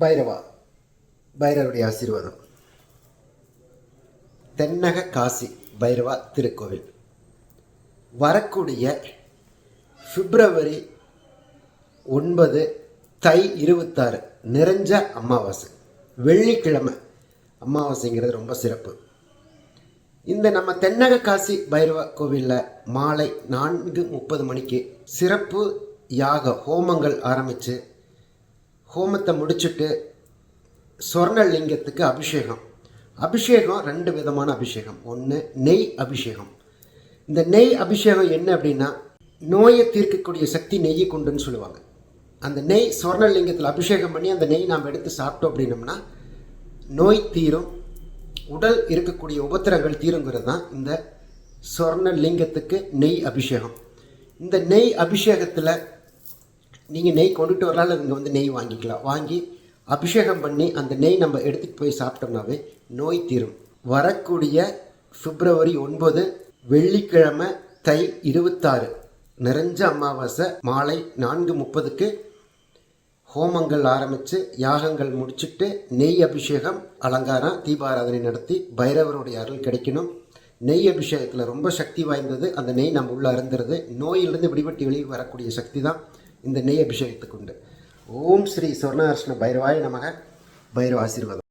பைரவா பைரவருடைய ஆசீர்வாதம். தென்னக காசி பைரவா திருக்கோவில். வரக்கூடிய பிப்ரவரி ஒன்பது தை இருபத்தாறு நிறைஞ்ச அமாவாசை. வெள்ளிக்கிழமை. அமாவாசைங்கிறது ரொம்ப சிறப்பு. இந்த நம்ம தென்னக காசி பைரவ கோவிலில் மாலை நான்கு முப்பது மணிக்கு சிறப்பு யாக ஹோமங்கள் ஆரம்பித்து ஹோமத்தை முடிச்சுட்டு சொர்ணலிங்கத்துக்கு அபிஷேகம். அபிஷேகம் ரெண்டு விதமான அபிஷேகம். ஒன்று நெய் அபிஷேகம். இந்த நெய் அபிஷேகம் என்ன அப்படின்னா நோயை தீர்க்கக்கூடிய சக்தி நெய் கொண்டுன்னு சொல்லுவாங்க. அந்த நெய் சொர்ணலிங்கத்தில் அபிஷேகம் பண்ணி அந்த நெய் நாம் எடுத்து சாப்பிட்டோம் அப்படின்னம்னா நோய் தீரும் உடல் இருக்கக்கூடிய உபத்திரங்கள் தீருங்கிறது தான் இந்த சொர்ண லிங்கத்துக்கு நெய் அபிஷேகம். இந்த நெய் அபிஷேகத்தில் நீங்கள் நெய் கொண்டுட்டு வரலாம் நீங்கள் இங்கே வந்து நெய் வாங்கிக்கலாம். வாங்கி அபிஷேகம் பண்ணி அந்த நெய் நம்ம எடுத்துகிட்டு போய் சாப்பிட்டோம்னாவே நோய் தீரும். வரக்கூடிய பிப்ரவரி ஒன்பது வெள்ளிக்கிழமை தை இருபத்தாறு நிறைஞ்ச அமாவாசை மாலை நான்கு முப்பதுக்கு ஹோமங்கள் ஆரம்பித்து யாகங்கள் முடிச்சுட்டு நெய் அபிஷேகம் அலங்காரம் தீபாராதனை நடத்தி பைரவருடைய அருள் கிடைக்கணும். நெய் அபிஷேகத்தில் ரொம்ப சக்தி வாய்ந்தது. அந்த நெய் நம்ம உள்ளே அருந்துறது. நோயிலிருந்து விடுபட்டு வெளியே வரக்கூடிய சக்தி தான். இந்த நெய் அபிஷேகத்துக்கு உண்டு. ஓம் ஸ்ரீ சொர்ணார்ஷ்ண பைரவாய நமக. பைரவ ஆசீர்வாதம்